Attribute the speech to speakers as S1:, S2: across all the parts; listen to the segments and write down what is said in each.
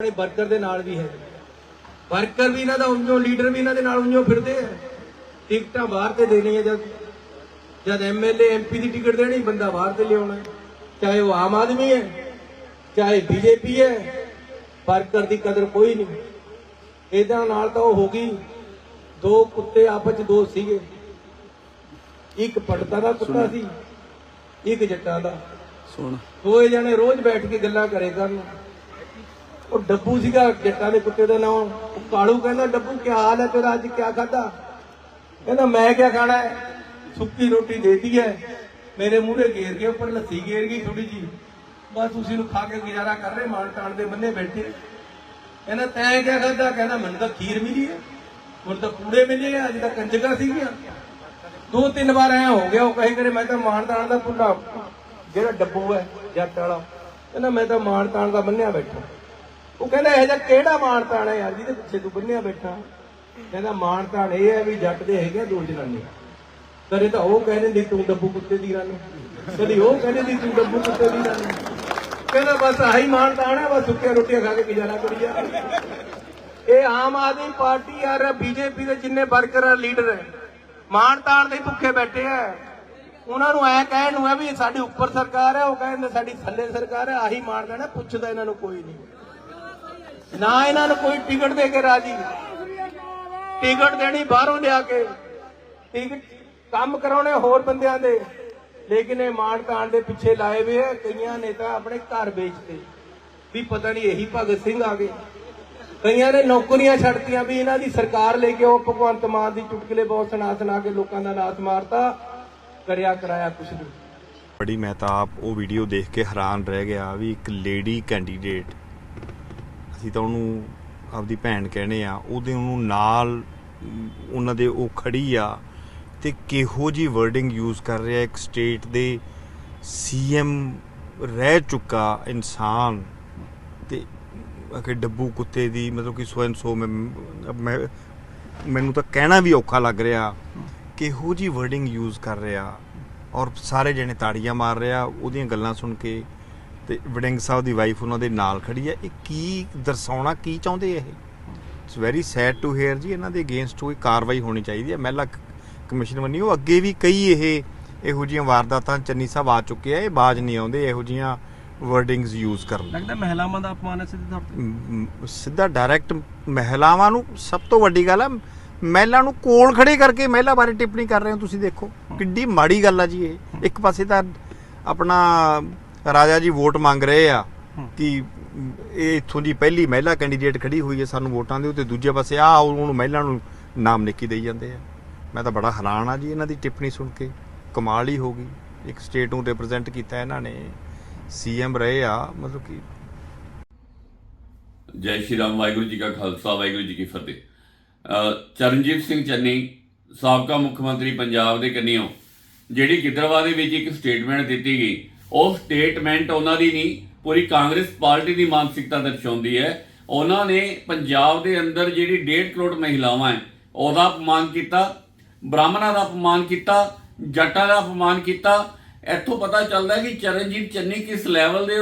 S1: ਆਪਣੇ ਵਰਕਰ ਦੇ ਨਾਲ ਵੀ ਹੈ ਵਰਕਰ ਵੀ ਇਹਨਾਂ ਦਾ ਉਂਝੋ ਲੀਡਰ ਵੀ ਇਹਨਾਂ ਦੇ ਨਾਲ ਉਂਝੋ ਫਿਰਦੇ ਆ। ਟਿਕਟਾਂ ਬਾਹਰ ਤੇ ਦੇਣੀਆਂ ਜਦ ਜਦ ਐਮਐਲਏ ਐਮਪੀ ਦੀ ਟਿਕਟ ਦੇਣੀ ਬੰਦਾ ਬਾਹਰ ਤੇ ਲਿਆਉਣਾ। ਚਾਹੇ ਉਹ ਆਮ ਆਦਮੀ ਹੈ ਚਾਹੇ ਬੀਜੇਪੀ ਹੈ ਵਰਕਰ ਦੀ ਕਦਰ ਕੋਈ ਨਹੀਂ। ਇਹਦੇ ਨਾਲ ਤਾਂ ਉਹ ਹੋ ਗਈ ਦੋ ਕੁੱਤੇ ਆਪਸ ਚ ਦੋ ਸੀਗੇ। ਇੱਕ ਪੜਦਾ ਦਾ ਕੁੱਤਾ ਸੀ ਇੱਕ ਜੱਟਾਂ ਦਾ।
S2: ਸੁਣ।
S1: ਦੋਏ ਜਣੇ ਰੋਜ਼ ਬੈਠ ਕੇ ਗੱਲਾਂ ਕਰੇ ਕਰਨ। ਉਹ ਡੱਬੂ ਸੀਗਾ, ਜੱਟਾਂ ਦੇ ਕੁੱਤੇ ਦਾ ਨਾਮ ਕਾਲੂ ਕਹਿੰਦਾ, ਡੱਬੂ, ਕੀ ਹਾਲ ਹੈ ਤੇਰਾ? ਅੱਜ ਕੀ ਖਾਦਾ ਕਹਿੰਦਾ, ਮੈਂ ਕੀ ਖਾਣਾ ਹੈ? ਸੁੱਕੀ ਰੋਟੀ ਦੇਤੀ ਹੈ। ਮੇਰੇ ਮੂਹਰੇ ਗੇਰ ਕੇ ਉੱਪਰ ਲੱਸੀ ਗੇਰ ਗਈ ਥੋੜੀ ਜੀ ਬਸ ਤੁਸੀਂ ਨੂੰ ਖਾ ਕੇ ਗੁਜ਼ਾਰਾ ਕਰ ਰਹੇ ਮਾਨ ਤਾਣ ਦੇ ਬੰਨੇ ਬੈਠੇ। ਕਹਿੰਦਾ, ਤੈਂ ਕੀ ਖਾਦਾ ਕਹਿੰਦਾ, ਮੈਨੂੰ ਤਾਂ ਖੀਰ ਮਿਲੀ ਹੈ। ਮੈਨੂੰ ਤਾਂ ਕੂੜੇ ਮਿਲੇ ਆ, ਅੱਜ ਤਾਂ ਕੰਜਕਾਂ ਸੀਗੀਆਂ। ਦੋ ਤਿੰਨ ਵਾਰ ਐ ਹੋ ਗਿਆ, ਉਹ ਕਹੇ ਕਰੇ, ਮੈਂ ਤਾਂ ਮਾਨ ਤਾਣ ਦਾ ਭੁੱਲਾ ਜਿਹੜਾ ਡੱਬੂ ਹੈ, ਜੱਟ ਵਾਲਾ, ਕਹਿੰਦਾ, ਮੈਂ ਤਾਂ ਮਾਨ ਤਾਣ ਦਾ ਬੰਨਿਆ ਬੈਠਾ ਉਹ ਕਹਿੰਦਾ ਇਹ ਜਿਹਾ ਕਿਹੜਾ ਮਾਣ ਤਾਣ ਹੈ ਯਾਰ ਜਿਹਦੇ ਪਿੱਛੇ ਤੂੰ ਬੰਨਿਆ ਬੈਠਾ। ਕਹਿੰਦਾ ਮਾਣ ਤਾਣ ਇਹ ਹੈ ਵੀ ਜੱਟ ਦੇ ਹੈਗੇ ਆ ਦੋ ਜਨਾਨੀ ਕਦੇ ਤਾਂ ਉਹ ਕਹਿੰਦੇ ਦੀ ਤੂੰ ਡੱਬੂ ਕੁੱਤੇ ਦੀ ਰੰਨ ਕਦੀ ਉਹ ਕਹਿੰਦੇ ਦੀ ਤੂੰ ਡੱਬੂ ਕੁੱਤੇ ਦੀ ਰੰਨ ਕਹਿੰਦਾ ਬਸ ਆਹੀ ਮਾਨ ਤਾਣ ਹੈ, ਬਸ ਸੁੱਕੀਆਂ ਰੋਟੀਆਂ ਖਾ ਕੇ ਗੁਜ਼ਾਰਾ ਕਰੀ ਜਾ। ਇਹ ਆਮ ਆਦਮੀ ਪਾਰਟੀ ਯਾਰ ਬੀਜੇਪੀ ਦੇ ਜਿੰਨੇ ਵਰਕਰ ਲੀਡਰ ਹੈ ਮਾਨ ਤਾਣ ਦੇ ਭੁੱਖੇ ਬੈਠੇ ਆ। ਉਹਨਾਂ ਨੂੰ ਐ ਕਹਿਣ ਨੂੰ ਹੈ ਵੀ ਸਾਡੀ ਉੱਪਰ ਸਰਕਾਰ ਹੈ ਉਹ ਕਹਿੰਦੇ ਸਾਡੀ ਥੱਲੇ ਸਰਕਾਰ ਹੈ ਆਹੀ ਮਾਰ ਦੇਣਾ ਪੁੱਛਦਾ ਇਹਨਾਂ ਨੂੰ ਕੋਈ ਨਹੀਂ। ਨਾ ਇਹਨਾਂ ਨੂੰ ਕੋਈ ਟਿਕਟ ਦੇ ਕੇ ਰਾਜੀ। ਟਿਕਟ ਦੇਣੀ ਬਾਹਰੋਂ ਲਿਆ ਕੇ। ਟਿਕਟ ਕੰਮ ਕਰਾਉਣੇ ਹੋਰ ਬੰਦਿਆਂ ਦੇ। ਲੇਕਿਨ ਇਹ ਮਾਨ ਤਾਣ ਦੇ ਪਿੱਛੇ ਲਾਏ ਹੋਏ ਆ, ਕਈਆਂ ਨੇ ਤਾਂ ਆਪਣੇ ਘਰ ਵੇਚਤੇ। ਵੀ ਪਤਾ ਨਹੀਂ ਇਹੀ ਭਗਤ ਸਿੰਘ ਆ ਗਏ। ਕਈਆਂ ਨੇ ਨੌਕਰੀਆਂ ਛੱਡਤੀਆਂ ਵੀ ਇਹਨਾਂ ਦੀ ਸਰਕਾਰ ਲੈ ਕੇ ਉਹ ਭਗਵੰਤ ਮਾਨ ਦੀ ਚੁਟਕਲੇ ਬਹੁਤ ਸੁਣਾ ਸੁਣਾ ਕੇ ਲੋਕਾਂ ਦਾ ਨਾਸ ਮਾਰਤਾ। ਕਰਿਆ ਕਰਾਇਆ ਕੁਛ ਨਹੀਂ।
S2: ਬੜੀ, ਮੈਂ ਤਾਂ ਉਹ ਵੀਡੀਓ ਦੇਖ ਕੇ ਹੈਰਾਨ ਰਹਿ ਗਿਆ ਵੀ ਇੱਕ ਲੇਡੀ ਕੈਂਡੀਡੇਟ ਅਸੀਂ ਤਾਂ ਉਹਨੂੰ ਆਪਦੀ ਭੈਣ ਕਹਿੰਦੇ ਆ, ਉਹਦੇ ਉਹਨੂੰ ਨਾਲ ਉਹਨਾਂ ਦੇ ਉਹ ਖੜੀ ਆ ਤੇ ਕਿਹੋ ਜੀ ਵਰਡਿੰਗ ਯੂਜ਼ ਕਰ ਰਿਹਾ, ਇੱਕ ਸਟੇਟ ਦੇ ਸੀਐਮ ਰਹਿ ਚੁੱਕਾ ਇਨਸਾਨ ਤੇ ਕਿ ਡੱਬੂ ਕੁੱਤੇ ਦੀ ਮਤਲਬ ਕਿ ਸੋ ਐਂਡ ਸੋ ਮੈਂ, ਮੈਂ- ਮੈਨੂੰ ਤਾਂ ਕਹਿਣਾ ਵੀ ਔਖਾ ਲੱਗ ਰਿਹਾ ਕਿਹੋ ਜੀ ਵਰਡਿੰਗ ਯੂਜ਼ ਕਰ ਰਿਹਾ ਔਰ ਸਾਰੇ ਜਣੇ ਤਾੜੀਆਂ ਮਾਰ ਰਿਹਾ, ਉਹਦੀਆਂ ਗੱਲਾਂ ਸੁਣ ਕੇ ਤੇ ਵਡਿੰਗ ਸਾਹਿਬ ਦੀ ਵਾਈਫ ਉਹਨਾਂ ਦੇ ਨਾਲ ਖੜੀ ਹੈ। ਇਹ ਕੀ ਦਰਸਾਉਣਾ ਕੀ ਚਾਹੁੰਦੇ ਇਹ? It's very sad to hear ਜੀ ਇਹਨਾਂ ਦੇ ਅਗੇਂਸਟ ਕੋਈ ਕਾਰਵਾਈ ਹੋਣੀ ਚਾਹੀਦੀ ਹੈ। ਮਹਿਲਾ ਕਮਿਸ਼ਨ ਬਣੀ ਉਹ ਅੱਗੇ ਵੀ ਕਈ ਇਹ ਇਹੋ ਜਿਹੀਆਂ ਵਾਰਦਾਤਾਂ ਚੰਨੀ ਸਾਹਿਬ ਆ ਚੁੱਕੇ ਆ ਇਹ ਬਾਜ ਨਹੀਂ ਆਉਂਦੇ ਇਹੋ ਜਿਹੀਆਂ ਵਰਡਿੰਗਸ ਯੂਜ਼ ਕਰਨ
S3: ਲੱਗਦਾ ਮਹਿਲਾਵਾਂ ਦਾ ਅਪਮਾਨ ਹੈ ਸਿੱਧੇ ਤੌਰ ਤੇ।
S2: ਸਿੱਧਾ ਡਾਇਰੈਕਟ ਮਹਿਲਾਵਾਂ ਨੂੰ ਸਭ ਤੋਂ ਵੱਡੀ ਗੱਲ ਹੈ ਮਹਿਲਾ ਨੂੰ ਕੋਲ ਖੜੇ ਕਰਕੇ ਮਹਿਲਾ ਬਾਰੇ ਟਿੱਪਣੀ ਕਰ ਰਹੇ ਹੋ ਤੁਸੀਂ ਦੇਖੋ। ਕਿੱਡੀ ਮਾੜੀ ਗੱਲ ਆ ਜੀ ਇਹ। ਇੱਕ ਪਾਸੇ ਤਾਂ ਆਪਣਾ ਰਾਜਾ ਜੀ ਵੋਟ ਮੰਗ ਰਹੇ ਆ ਕਿ ਇਹ ਇੱਥੋਂ ਦੀ ਪਹਿਲੀ ਮਹਿਲਾ ਕੈਂਡੀਡੇਟ ਖੜੀ ਹੋਈ ਹੈ ਸਾਨੂੰ ਵੋਟਾਂ ਦਿਓ ਤੇ ਦੂਜੇ ਪਾਸੇ ਆ ਉਹਨੂੰ ਮਹਿਲਾ ਨੂੰ ਨਾਮ ਨਿੱਕੀ ਦੇਈ ਜਾਂਦੇ ਆ। ਮੈਂ ਤਾਂ ਬੜਾ ਹੈਰਾਨ ਆ ਜੀ ਇਹਨਾਂ ਦੀ ਟਿੱਪਣੀ ਸੁਣ ਕੇ। ਕਮਾਲ ਹੀ ਹੋ ਗਈ। ਇੱਕ ਸਟੇਟ ਨੂੰ ਰਿਪਰੈਜ਼ੈਂਟ ਕੀਤਾ ਇਹਨਾਂ ਨੇ। ਸੀਐਮ ਰਹੇ ਆ ਮਤਲਬ ਕਿ
S4: ਜੈ ਸ਼੍ਰੀ ਰਾਮ ਵਾਹਿਗੁਰੂ ਜੀ ਕਾ ਖਾਲਸਾ ਵਾਹਿਗੁਰੂ ਜੀ ਕੀ ਫਤਿਹ। ਅ, ਚਰਨਜੀਤ ਸਿੰਘ ਚੰਨੀ ਸਾਬਕਾ ਮੁੱਖ ਮੰਤਰੀ ਪੰਜਾਬ ਦੇ ਕੰਨਿਓ ਜਿਹੜੀ ਗਿੱਦੜਵਾ ਦੇ ਵਿੱਚ ਇੱਕ ਸਟੇਟਮੈਂਟ ਦਿੱਤੀ ਗਈ ਉਹ ਸਟੇਟਮੈਂਟ ਉਹਨਾਂ ਦੀ ਨਹੀਂ, ਪੂਰੀ ਕਾਂਗਰਸ ਪਾਰਟੀ ਦੀ ਮਾਨਸਿਕਤਾ ਦਰਸਾਉਂਦੀ ਹੈ। ਉਹਨਾਂ ਨੇ ਪੰਜਾਬ ਦੇ ਅੰਦਰ ਜਿਹੜੀ 1.5 ਕਰੋੜ ਮਹਿਲਾਵਾਂ ਹੈ, ਉਹਦਾ ਅਪਮਾਨ ਕੀਤਾ, ਬ੍ਰਾਹਮਣਾਂ ਦਾ ਅਪਮਾਨ ਕੀਤਾ, ਜੱਟਾਂ ਦਾ ਅਪਮਾਨ ਕੀਤਾ। ਇੱਥੋਂ ਪਤਾ ਚੱਲਦਾ ਕਿ ਚਰਨਜੀਤ ਚੰਨੀ ਕਿਸ ਲੈਵਲ ਦੇ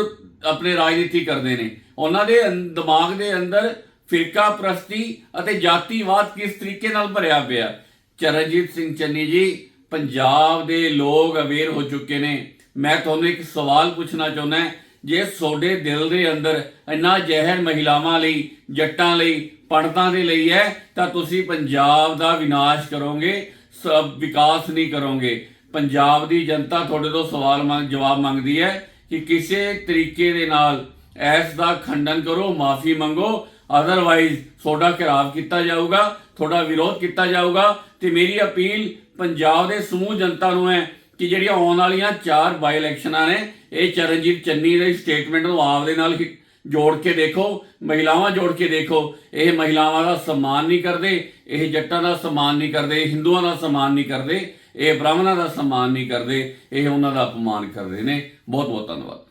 S4: ਆਪਣੇ ਰਾਜਨੀਤੀ ਕਰਦੇ ਨੇ। ਉਹਨਾਂ ਦੇ ਦਿਮਾਗ ਦੇ ਅੰਦਰ ਫਿਰਕਾ ਪ੍ਰਸਤੀ ਅਤੇ ਜਾਤੀਵਾਦ ਕਿਸ ਤਰੀਕੇ ਨਾਲ ਭਰਿਆ ਪਿਆ। ਚਰਨਜੀਤ ਸਿੰਘ ਚੰਨੀ ਜੀ, ਪੰਜਾਬ ਦੇ ਲੋਕ ਅਵੇਅਰ ਹੋ ਚੁੱਕੇ ਨੇ। ਮੈਂ ਤੁਹਾਨੂੰ ਇੱਕ ਸਵਾਲ ਪੁੱਛਣਾ ਚਾਹੁੰਦਾ ਜੇ ਤੁਹਾਡੇ ਦਿਲ ਦੇ ਅੰਦਰ ਇੰਨਾ ਜ਼ਹਿਰ ਮਹਿਲਾਵਾਂ ਲਈ, ਜੱਟਾਂ ਲਈ ਪੰਡਤਾਂ ਦੇ ਲਈ ਹੈ, ਤਾਂ ਤੁਸੀਂ ਪੰਜਾਬ ਦਾ ਵਿਨਾਸ਼ ਕਰੋਗੇ, ਸਭ ਵਿਕਾਸ ਨਹੀਂ ਕਰੋਗੇ। ਪੰਜਾਬ ਦੀ ਜਨਤਾ ਤੁਹਾਡੇ ਤੋਂ ਸਵਾਲ ਮੰਗ, ਜਵਾਬ ਮੰਗਦੀ ਹੈ ਕਿ ਕਿਸੇ ਤਰੀਕੇ ਦੇ ਨਾਲ ਐਸ ਦਾ ਖੰਡਨ ਕਰੋ, ਮਾਫੀ ਮੰਗੋ ਅਦਰਵਾਈਜ਼ ਤੁਹਾਡਾ ਘਿਰਾਵ ਕੀਤਾ ਜਾਊਗਾ, ਤੁਹਾਡਾ ਵਿਰੋਧ ਕੀਤਾ ਜਾਊਗਾ ਤੇ ਮੇਰੀ ਅਪੀਲ ਪੰਜਾਬ ਦੇ ਸਮੂਹ ਜਨਤਾ ਨੂੰ ਹੈ ਕਿ ਜਿਹੜੀਆਂ ਆਉਣ ਵਾਲੀਆਂ ਚਾਰ ਬਾਈ ਇਲੈਕਸ਼ਨਾਂ ਨੇ, ਇਹ ਚਰਨਜੀਤ ਚੰਨੀ ਦੇ ਸਟੇਟਮੈਂਟ ਨੂੰ ਆਪਦੇ ਨਾਲ ਜੋੜ ਕੇ ਦੇਖੋ, ਮਹਿਲਾਵਾਂ ਜੋੜ ਕੇ ਦੇਖੋ, ਇਹ ਮਹਿਲਾਵਾਂ ਦਾ ਸਨਮਾਨ ਨਹੀਂ ਕਰਦੇ, ਇਹ ਜੱਟਾਂ ਦਾ ਸਨਮਾਨ ਨਹੀਂ ਕਰਦੇ, ਇਹ ਹਿੰਦੂਆਂ ਦਾ ਸਨਮਾਨ ਨਹੀਂ ਕਰਦੇ, ਇਹ ਬ੍ਰਾਹਮਣਾਂ ਦਾ ਸਨਮਾਨ ਨਹੀਂ ਕਰਦੇ, ਇਹ ਉਹਨਾਂ ਦਾ ਅਪਮਾਨ ਕਰਦੇ ਨੇ। ਬਹੁਤ ਬਹੁਤ ਧੰਨਵਾਦ।